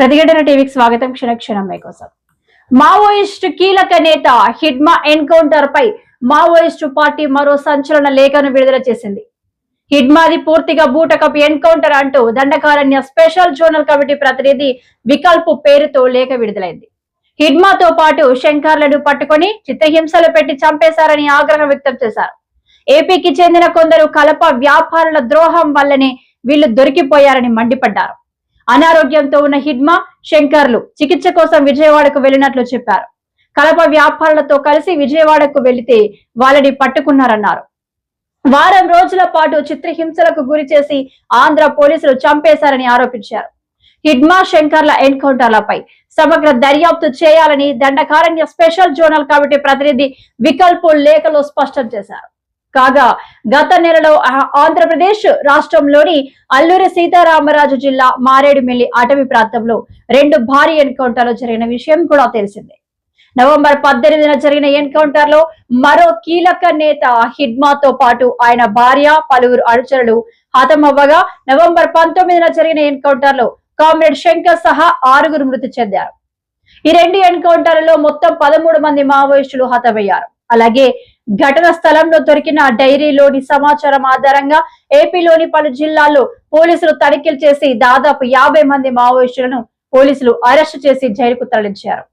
ప్రతిఘటన టీవీకి స్వాగతం. క్షణక్షణం మీకోసం. మావోయిస్టు కీలక నేత హిడ్మా ఎన్కౌంటర్ పై మావోయిస్టు పార్టీ మరో సంచలన లేఖను విడుదల చేసింది. హిడ్మాది పూర్తిగా బూటకపు ఎన్కౌంటర్ అంటూ దండకారణ్య స్పెషల్ జోనల్ కమిటీ ప్రతినిధి వికల్పు పేరుతో లేఖ విడుదలైంది. హిడ్మాతో పాటు శంకర్లను పట్టుకొని చిత్రహింసలు పెట్టి చంపేశారని ఆగ్రహం వ్యక్తం చేశారు. ఏపీకి చెందిన కొందరు కలప వ్యాపారుల ద్రోహం వల్లనే వీళ్ళు దొరికిపోయారని మండిపడ్డారు. అనారోగ్యంతో ఉన్న హిడ్మా శంకర్లు చికిత్స కోసం విజయవాడకు వెళ్ళినట్లు చెప్పారు. కలప వ్యాపారులతో కలిసి విజయవాడకు వెళితే వాళ్ళని పట్టుకున్నారన్నారు. వారం రోజుల పాటు చిత్రహింసలకు గురి చేసి ఆంధ్ర పోలీసులు చంపేశారని ఆరోపించారు. హిడ్మా శంకర్ల ఎన్కౌంటర్లపై సమగ్ర దర్యాప్తు చేయాలని దండకారణ్య స్పెషల్ జోనల్ కమిటీ ప్రతినిధి వికల్పు లేఖలో స్పష్టం చేశారు. కాగా గత నెలలో ఆంధ్రప్రదేశ్ రాష్ట్రంలోని అల్లూరి సీతారామరాజు జిల్లా మారేడుమిల్లి అటవీ ప్రాంతంలో రెండు భారీ ఎన్కౌంటర్లు జరిగిన విషయం కూడా తెలిసిందే. నవంబర్ పద్దెనిమిదిన జరిగిన ఎన్కౌంటర్లో మరో కీలక నేత హిడ్మాతో పాటు ఆయన భార్య పలువురు అనుచరులు హతమవ్వగా నవంబర్ పంతొమ్మిదిన జరిగిన ఎన్కౌంటర్లో కామ్రేడ్ శంకర్ సహా ఆరుగురు మృతి చెందారు. ఈ రెండు ఎన్కౌంటర్లలో మొత్తం పదమూడు మంది మావోయిస్టులు హతమయ్యారు. అలాగే ఘటన స్థలంలో దొరికిన డైరీలోని సమాచారం ఆధారంగా ఏపీలోని పలు జిల్లాల్లో పోలీసులు తనిఖీలు చేసి దాదాపు యాభై మంది మావోయిస్టులను పోలీసులు అరెస్టు చేసి జైలుకు తరలించారు.